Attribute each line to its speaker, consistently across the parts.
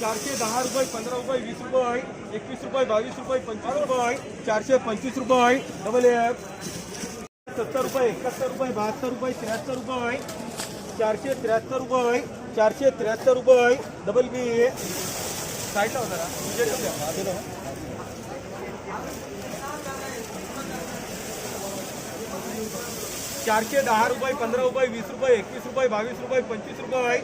Speaker 1: चारशे दहा रुपये, पंधरा रुपये, वीस रुपये एकवीस रुपये, बावीस रुपये, पंचवीस रुपये चारशे पंचवीस रुपये डबल एफ़ सत्तर रुपये, एकाहत्तर रुपये, बहात्तर रुपये, त्र्याहत्तर रुपये चारशे त्र्याहत्तर रुपये चारशे त्र्याहत्तर रुपये डबल बी ना. चारशे दहा रुपये, पंधरा रुपये, वीस रुपये, एकवीस रुपये, बावीस रुपये, पंचवीस रुपये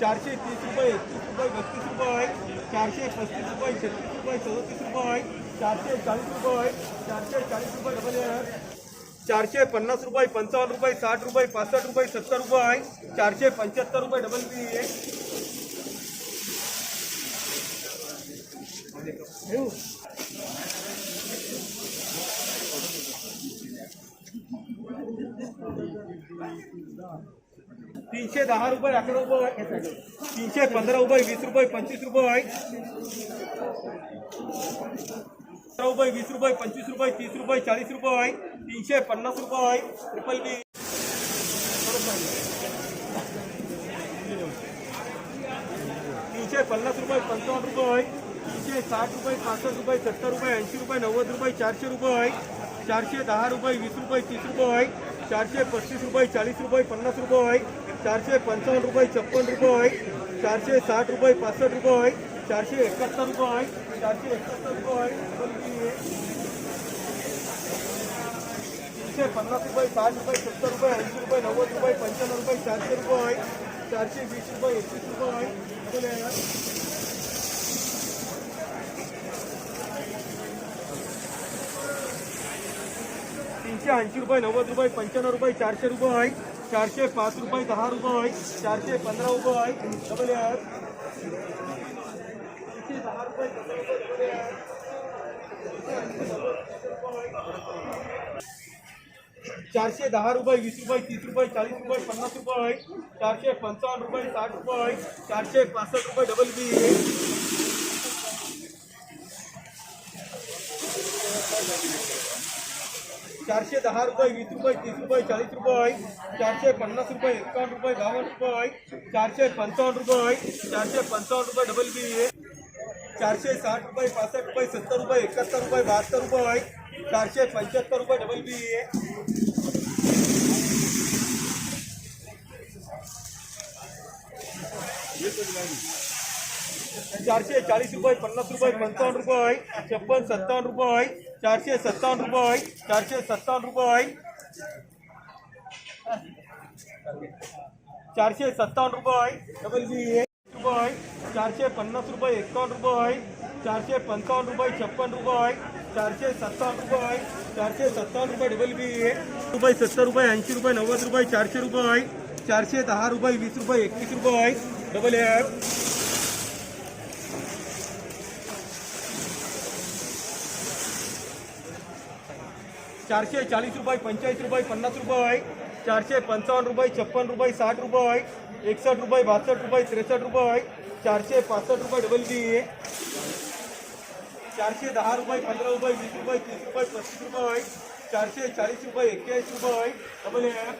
Speaker 1: चारशे तीस रुपये एकतीस रुपये, बत्तीस रुपये चारशे पस्तीस रुपये, छत्तीस रुपये सदतीस रुपये चारशे चाळीस रुपये चारशे चाळीस रुपये डबल. चारशे पन्नास रुपये, पंचावन्न रुपये, साठ रुपये, पासष्ट रुपये, सत्तर रुपये चारशे पंच्याहत्तर रुपये डबल बी तीनशे दहा रुपये, अकरा रुपये तीनशे पंधरा रुपये, वीस रुपये, पंचवीस रुपये पंधरा रुपये, वीस रुपये, पंचवीस रुपये, तीस रुपये, चाळीस रुपये तीनशे पन्नास रुपये ट्रिपल बी तीनशे पन्नास रुपये, पंचावन्न रुपये तीनशे साठ रुपये पासष्ट रुपये, सत्तर रुपये, ऐंशी रुपये, नव्वद रुपये, चारशे रुपये चारशे दहा रुपये वीस रुपये तीस रुपये चारशे पस्तीस रुपये चाळीस रुपये पन्नास रुपये चारशे पंचावन्न रुपये छप्पन रुपये चारशे साठ रुपये पासष्ट रुपये चारशे एकाहत्तर रुपये चारशे एकाहत्तर रुपये तीनशे पन्नास रुपये साठ रुपये सत्तर रुपये ऐंशी रुपये नव्वद रुपये पंच्याण्णव रुपये चारशे रुपये चारशे वीस रुपये एकवीस रुपये बोले. तीनशे ऐंशी रुपये, नव्वद रुपये, पंच्याण्णव रुपये, चारशे रुपये चारशे पाच रुपये, दहा रुपये चारशे पंधरा रुपये रुपये, डबल चारशे दहा रुपये, वीस रुपये, तीस रुपये, चाळीस रुपये, पन्नास रुपये चारशे पंचावन्न रुपये, साठ रुपये चारशे पासष्ट रुपये, डबल बी चारशे दहा रुपये वीस रुपये तीस रुपये चाळीस रुपये चारशे पन्नास रुपये एकावन्न रुपये बावन्न रुपये चारशे पंचावन्न रुपये चारशे पंचावन्न रुपये डबल बी चारशे साठ रुपये पासष्ट रुपये सत्तर रुपये एकाहत्तर रुपये बहात्तर रुपये चारशे पंच्याहत्तर रुपये डबल बी चारशे चाळीस रुपये, पन्नास रुपये, पंचावन्न रुपये, छप्पन, सत्तावन्न रुपये, चारशे सत्तावन्न रुपये, चारशे सत्तावन्न रुपये, चारशे सत्तावन्न रुपये डबल बी रुपये, चारशे पन्नास रुपये, एकावन्न रुपये, चारशे पंचावन्न रुपये, छप्पन रुपये, चारशे सत्तावन्न रुपये, चारशे सत्तावन्न रुपये डबल बी रुपये, सत्तर रुपये, ऐंशी रुपये, नव्वद रुपये, चारशे रुपये, चारशे दहा रुपये, वीस रुपये एकवीस रुपये डबल एफ़ चारशे चाळीस रुपये पंचेचाळीस रुपये, पन्नास रुपये चारशे पंचावन्न रुपये, छप्पन रुपये, साठ रुपये एकसष्ट रुपये, बासष्ट रुपये, त्रेसष्ट रुपये चारशे पासष्ट रुपये डबल बी चारशे दहा रुपये, पंधरा रुपये, वीस रुपये, तीस रुपये, पस्तीस रुपये चारशे चाळीस रुपये एक्क्याऐंशी रुपये डबल एफ़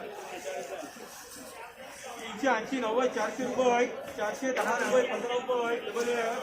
Speaker 1: तीनशे ऐंशी, नव्वद, चारशे रुपये चारशे दहा रुपये, पंधरा रुपये डबल एफ़